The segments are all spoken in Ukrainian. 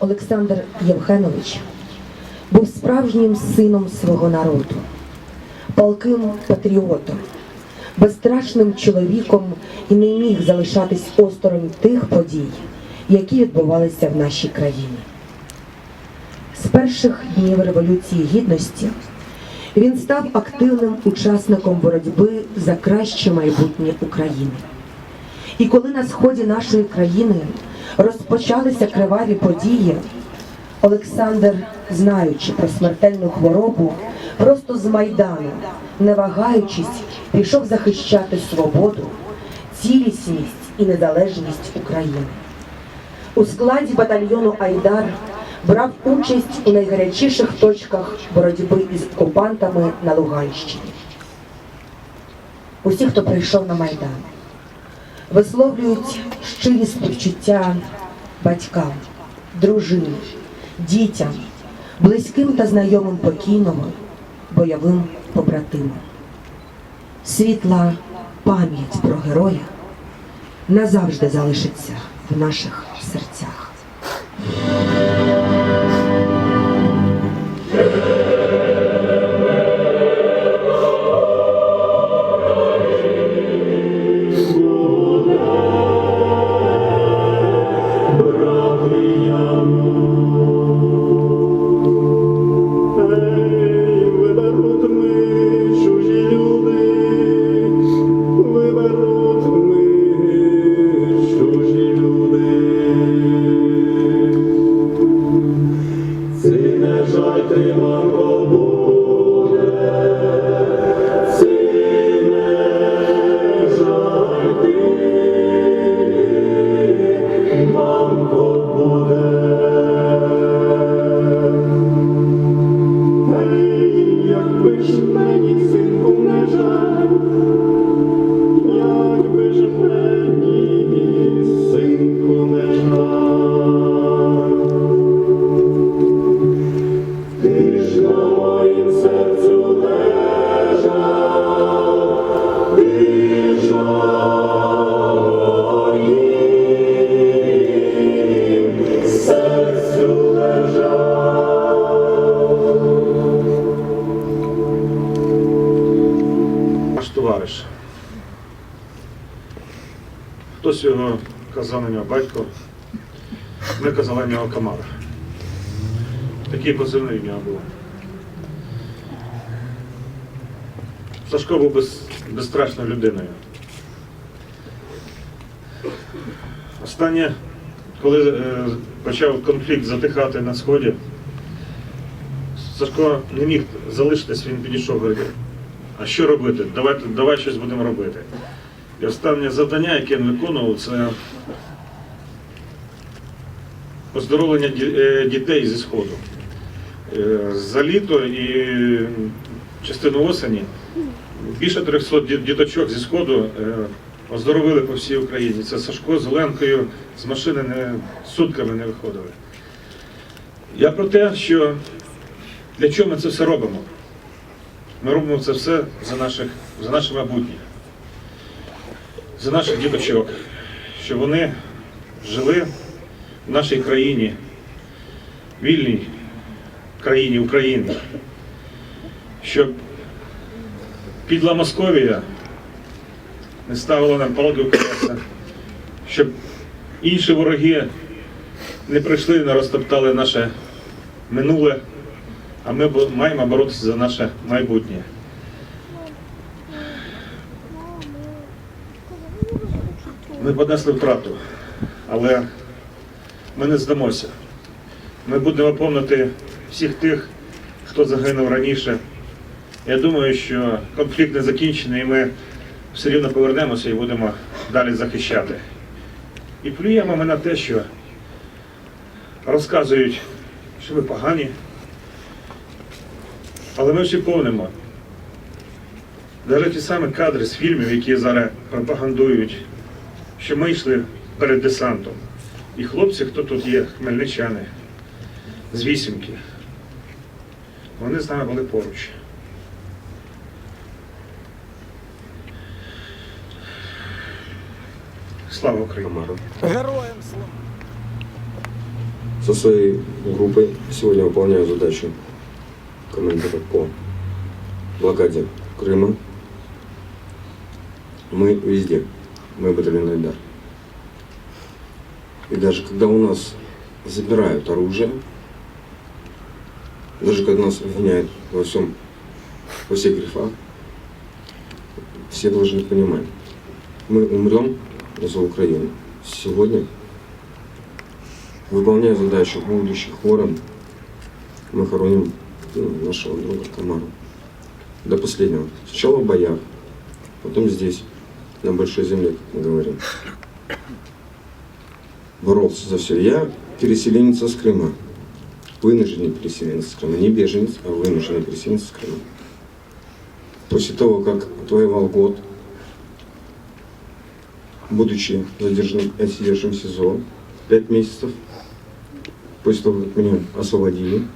Олександр Євгенович був справжнім сином свого народу, палким патріотом, безстрашним чоловіком і не міг залишатись осторонь тих подій, які відбувалися в нашій країні. З перших днів Революції Гідності він став активним учасником боротьби за краще майбутнє України. І коли на сході нашої країни розпочалися криваві події, Олександр, знаючи про смертельну хворобу, просто з Майдану, не вагаючись, пішов захищати свободу, цілісність і незалежність України. У складі батальйону Айдар брав участь у найгарячіших точках боротьби із окупантами на Луганщині. Усі, хто прийшов на Майдан, висловлюють щирі співчуття батькам, дружині, дітям, близьким та знайомим покійного, бойовим побратимам. Світла пам'ять про героя назавжди залишиться в наших серцях. Ти Хтось його казав на нього батько, ми казали на нього Камара. Такий позивний в нього був. Сашко був без, безстрашною людиною. Останнє, коли е, почав конфлікт затихати на сході, Сашко не міг залишитись, він підійшов і говорив, а що робити? Давайте, давай щось будемо робити. І останнє завдання, яке він виконував, це оздоровлення е, дітей зі Сходу. Е, За літо і частину осені більше 300 діточок зі Сходу е, оздоровили по всій Україні. Це Сашко з Оленкою з машини не, сутками не виходили. Я про те, що для чого ми це все робимо? Ми робимо це все за, наших, за наше майбутнє, за наших діточок, щоб вони жили в нашій країні, вільній країні України, щоб підла Московія не ставила нам палки в колеса, щоб інші вороги не прийшли, не розтоптали наше минуле а ми маємо боротися за наше майбутнє. Ми понесли втрату, але ми не здамося. Ми будемо помнити всіх тих, хто загинув раніше. Я думаю, що конфлікт не закінчений, і ми все рівно повернемося і будемо далі захищати. І плюємо ми на те, що розказують, що ви погані. Але ми всі помнимо. Навіть ті самі кадри з фільмів, які зараз пропагандують, що ми йшли перед десантом. І хлопці, хто тут є, хмельничани, з вісімки, вони з нами були поруч. Слава Україні! Героям слава! со своей группой сегодня выполняю задачу командира по блокаде Крыма. Мы везде. Мы батальон Айдар. И даже когда у нас забирают оружие, даже когда нас обвиняют во всем, во всех грифах, все должны понимать, мы умрем за Украину. Сегодня, выполняя задачу будущих ворон, мы хороним ну, нашего друга Камара. До последнего. Сначала в боях, потом здесь, на большой земле, как мы говорим. Боролся за все. Я переселенец из Крыма. Вынужденный переселенец из Крыма. Не беженец, а вынужденный переселенец из Крыма. После того, как отвоевал год, будучи задержанным, отсидевшим в СИЗО пять месяцев, после того, как меня освободили,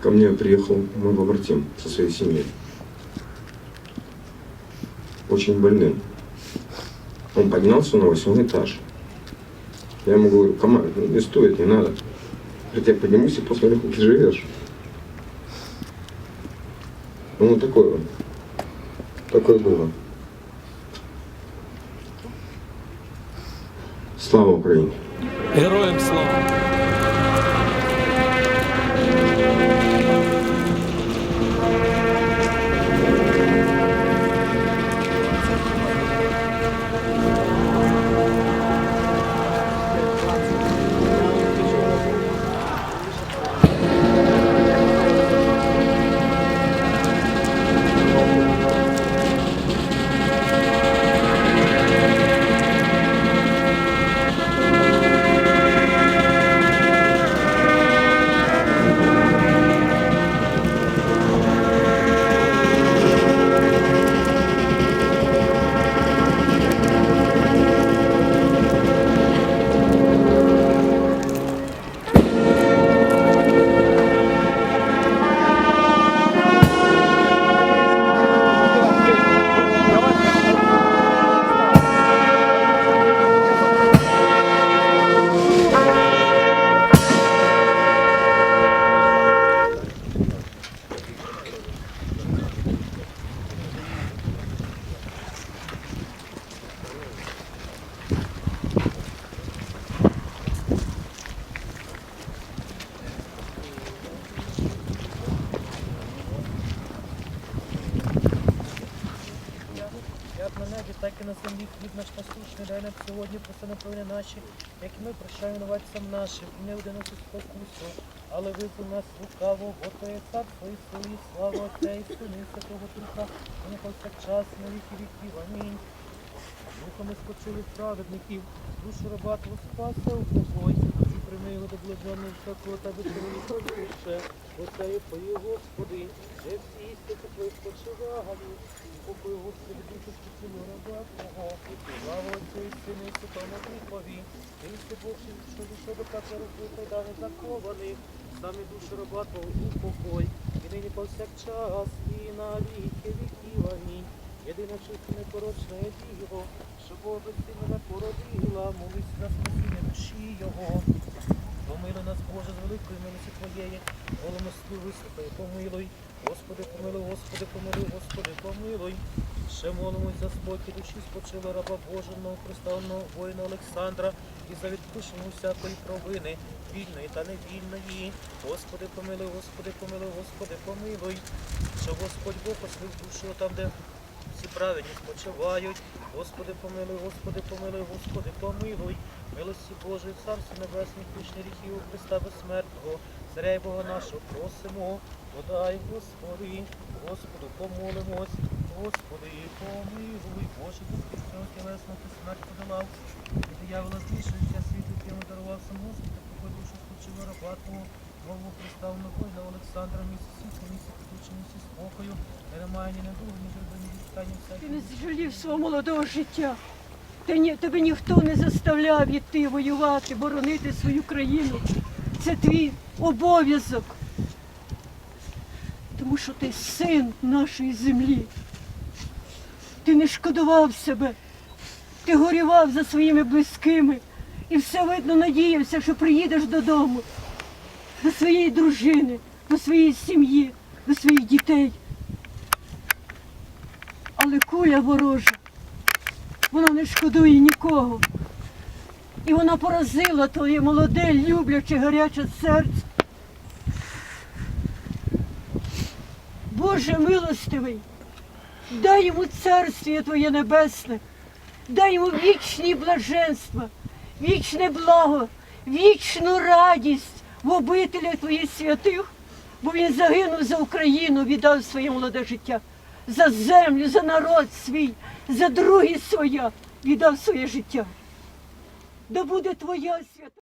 ко мне приехал мой побратим со своей семьей. Очень больным. Он поднялся на восьмой этаж. Я ему говорю, комар, ну, не стоит, не надо. Говорит, я поднимусь и посмотрю, как ты живешь. Ну, вот такой он. Такое было. Слава Україні! Героям слава! Небі, так і на землі хліб наш насущний дай нам сьогодні постановлення наші, як і ми прощаємо винуватцям нашим, і не один нас спокусу, але визволь нас лукаво, Твоє царство і сили, слава Отця і Сина, Святого Духа, і на час, на віки віків. Амінь. Духами спочили праведників, душу раба спаса у покой, і прийми його до блаженного всякого та душе, бо це є Твої, Господи, де всі істини Твої спочивають, покою Господи, душу спочили раба Твого, слава Отцю і Сину, і Святому Духові, ти Бог, що душа до пекла розбита, да не закованих, самі душу раба Твого у покой, і нині повсякчас, і на віки віків. Амінь. Єдине чисте непорочне діло, що Бога безцінно породила, молись за спасіння душі Його. Помилуй нас, Боже, з великої милості Твоєї, голомосливий святий, помилуй. Господи, помилуй, Господи, помилуй, Господи, помилуй. Ще молимось за спокій душі спочила раба Божого, проставного воїна Олександра і за відпущення всякої провини, вільної та невільної. Господи, помилуй, Господи, помилуй, Господи, помилуй. Що Господь Бог ослив душу там, де праведні спочивають. Господи, помилуй, Господи, помилуй, Господи, помилуй. Милості Божої, Царство Небесних, вічних гріхів Христа безсмертного, Царя Бога нашого просимо. Подай, Господи, Господу помолимось, Господи, помилуй, Боже, Дух всього тілесного ти смерть подолав. І диявола знищується світу, йому дарував сам Господи, покой душу спочила раба Твого, Голову приставну воїна Олександра, місяць місяць місяць спокою, де немає ні недуги, ні журби, ні відстання, Ти не зжалів свого молодого життя. Ти ні, тебе ніхто не заставляв іти воювати, боронити свою країну. Це твій обов'язок. Тому що ти син нашої землі. Ти не шкодував себе, ти горював за своїми близькими і все видно надіявся, що приїдеш додому. До своєї дружини, до своєї сім'ї, до своїх дітей. Але куля ворожа, вона не шкодує нікого. І вона поразила твоє молоде, любляче, гаряче серце. Боже милостивий, дай йому царствіє Твоє небесне, дай йому вічні блаженства, вічне благо, вічну радість в обителі Твоїх святих, бо він загинув за Україну, віддав своє молоде життя, за землю, за народ свій, за другі своя, віддав своє життя. Да буде Твоя свята.